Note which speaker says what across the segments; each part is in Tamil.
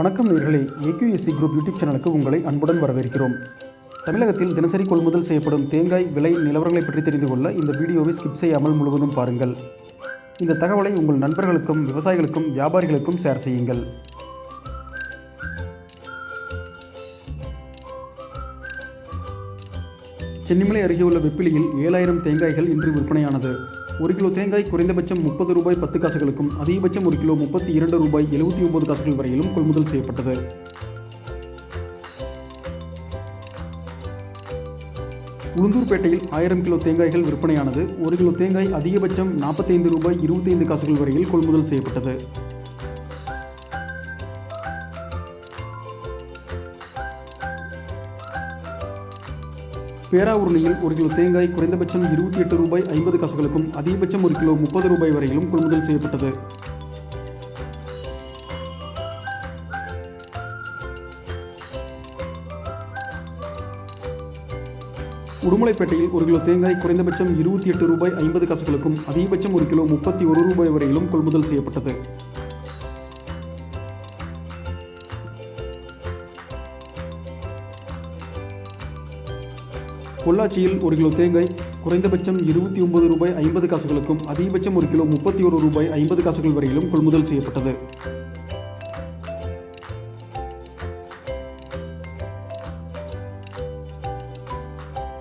Speaker 1: வணக்கம் நேர்களே ஏக்யூஎஸ்சி குரூப் யூடியூப் சேனலுக்கு உங்களை அன்புடன் வரவேற்கிறோம். தமிழகத்தில் தினசரி கொள்முதல் செய்யப்படும் தேங்காய் விலை நிலவரங்களை பற்றி தெரிந்து கொள்ள இந்த வீடியோவை ஸ்கிப் செய்யாமல் முழுவதும் பாருங்கள். இந்த தகவலை உங்கள் நண்பர்களுக்கும் விவசாயிகளுக்கும் வியாபாரிகளுக்கும் ஷேர் செய்யுங்கள். சென்னிமலை அருகே உள்ள வெப்பிலியில் ஏழாயிரம் தேங்காய்கள் இன்று விற்பனையானது. ஒரு கிலோ தேங்காய் குறைந்தபட்சம் முப்பது ரூபாய் பத்து காசுகளுக்கும் அதிகபட்சம் ஒரு கிலோ முப்பத்தி இரண்டு ரூபாய் எழுபத்தி ஒன்பது காசுகள் வரையிலும் கொள்முதல் செய்யப்பட்டது. உளுந்தூர்பேட்டையில் ஆயிரம் கிலோ தேங்காய்கள் விற்பனையானது. ஒரு கிலோ தேங்காய் அதிகபட்சம் நாற்பத்தைந்து ரூபாய் இருபத்தைந்து காசுகள் வரையில் கொள்முதல் செய்யப்பட்டது. பேராவூரணியில் ஒரு கிலோ தேங்காய் குறைந்தபட்சம் இருபத்தி எட்டு ரூபாய் ஐம்பது காசுகளுக்கும் அதிகபட்சம் ஒரு கிலோ முப்பது ரூபாய் வரையிலும் கொள்முதல் செய்யப்பட்டது. உடுமலைப்பேட்டையில் ஒரு கிலோ தேங்காய் குறைந்தபட்சம் இருபத்தி எட்டு ரூபாய் ஐம்பது காசுகளுக்கும் அதிகபட்சம் ஒரு கிலோ முப்பத்தி ஒரு ரூபாய் வரையிலும் கொள்முதல் செய்யப்பட்டது. பொள்ளாச்சியில் ஒரு கிலோ தேங்காய் குறைந்தபட்சம் இருபத்தி ஒன்பது ரூபாய் ஐம்பது காசுகளுக்கும் அதிகபட்சம் ஒரு கிலோ முப்பத்தி ஒரு ரூபாய் ஐம்பது காசுகள் வரையிலும் கொள்முதல் செய்யப்பட்டது.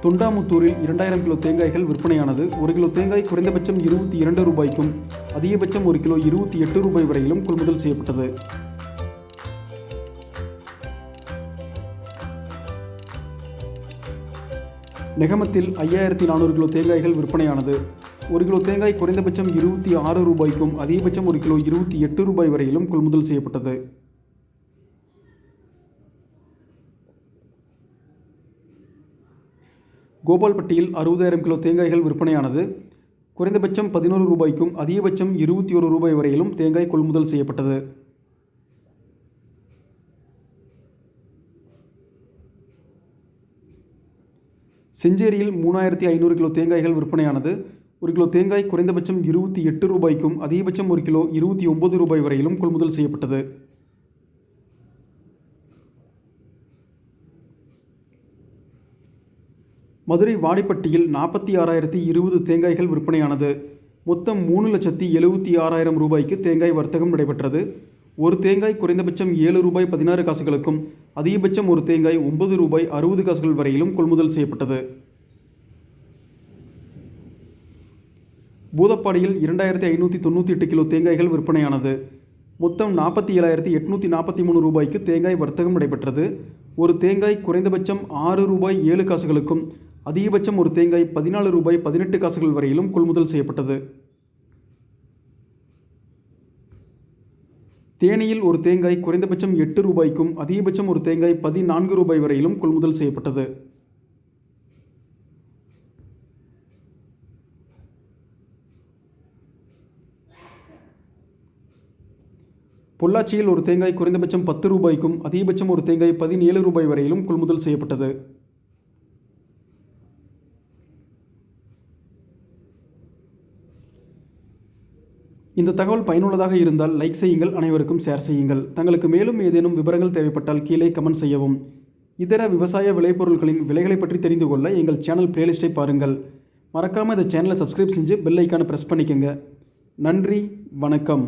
Speaker 1: தொண்டாமுத்தூரில் இரண்டாயிரம் கிலோ தேங்காய்கள் விற்பனையானது. ஒரு கிலோ தேங்காய் குறைந்தபட்சம் இருபத்தி இரண்டு ரூபாய்க்கும் அதிகபட்சம் ஒரு கிலோ இருபத்தி எட்டு ரூபாய் வரையிலும் கொள்முதல் செய்யப்பட்டது. நெகமத்தில் ஐயாயிரத்தி நானூறு கிலோ தேங்காய்கள் விற்பனையானது. ஒரு கிலோ தேங்காய் குறைந்தபட்சம் இருபத்தி ஆறு ரூபாய்க்கும் அதிகபட்சம் ஒரு கிலோ இருபத்தி எட்டு ரூபாய் வரையிலும் கொள்முதல் செய்யப்பட்டது. கோபால்பட்டியில் அறுபதாயிரம் கிலோ தேங்காய்கள் விற்பனையானது. குறைந்தபட்சம் பதினோரு ரூபாய்க்கும் அதிகபட்சம் இருபத்தி ஒரு ரூபாய் வரையிலும் தேங்காய் கொள்முதல் செய்யப்பட்டது. செஞ்சேரியில் மூணாயிரத்தி ஐநூறு கிலோ தேங்காய்கள் விற்பனையானது. ஒரு கிலோ தேங்காய் குறைந்தபட்சம் இருபத்தி எட்டு ரூபாய்க்கும் அதிகபட்சம் ஒரு கிலோ இருபத்தி ஒன்பது ரூபாய் வரையிலும் கொள்முதல் செய்யப்பட்டது. மதுரை வாடிப்பட்டியில் நாற்பத்தி ஆறாயிரத்தி இருபது தேங்காய்கள் விற்பனையானது. மொத்தம் மூணு லட்சத்தி எழுபத்தி ஆறாயிரம் ரூபாய்க்கு தேங்காய் வர்த்தகம் நடைபெற்றது. ஒரு தேங்காய் குறைந்தபட்சம் ஏழு ரூபாய் பதினாறு காசுகளுக்கும் அதிகபட்சம் ஒரு தேங்காய் ஒன்பது ரூபாய் அறுபது காசுகள் வரையிலும் கொள்முதல் செய்யப்பட்டது. பூதப்பாடியில் இரண்டாயிரத்தி ஐநூற்றி தொண்ணூற்றி எட்டு கிலோ தேங்காய்கள் விற்பனையானது. மொத்தம் நாற்பத்தி ஏழாயிரத்தி எட்நூற்றி நாற்பத்தி மூணு ரூபாய்க்கு தேங்காய் வர்த்தகம் நடைபெற்றது. ஒரு தேங்காய் குறைந்தபட்சம் ஆறு ரூபாய் ஏழு காசுகளுக்கும் அதிகபட்சம் ஒரு தேங்காய் பதினாலு ரூபாய் பதினெட்டு காசுகள் வரையிலும் கொள்முதல் செய்யப்பட்டது. தேனியில் ஒரு தேங்காய் குறைந்தபட்சம் எட்டு ரூபாய்க்கும் அதிகபட்சம் ஒரு தேங்காய் பதினான்கு ரூபாய் வரையிலும் கொள்முதல் செய்யப்பட்டது. பொள்ளாச்சியில் ஒரு தேங்காய் குறைந்தபட்சம் பத்து ரூபாய்க்கும் அதிகபட்சம் ஒரு தேங்காய் பதினேழு ரூபாய் வரையிலும் கொள்முதல் செய்யப்பட்டது. இந்த தகவல் பயனுள்ளதாக இருந்தால் லைக் செய்யுங்கள் அனைவருக்கும் ஷேர் செய்யுங்கள். தங்களுக்கு மேலும் ஏதேனும் விவரங்கள் தேவைப்பட்டால் கீழே கமெண்ட் செய்யவும். இதர விவசாய விளைபொருட்களின் விலைகளை பற்றி தெரிந்து கொள்ள எங்கள் சேனல் பிளேலிஸ்ட்டை பாருங்கள். மறக்காமல் இந்த சேனலை சப்ஸ்கிரைப் செஞ்சு பெல் ஐக்கானை ப்ரெஸ் பண்ணிக்கோங்க. நன்றி வணக்கம்.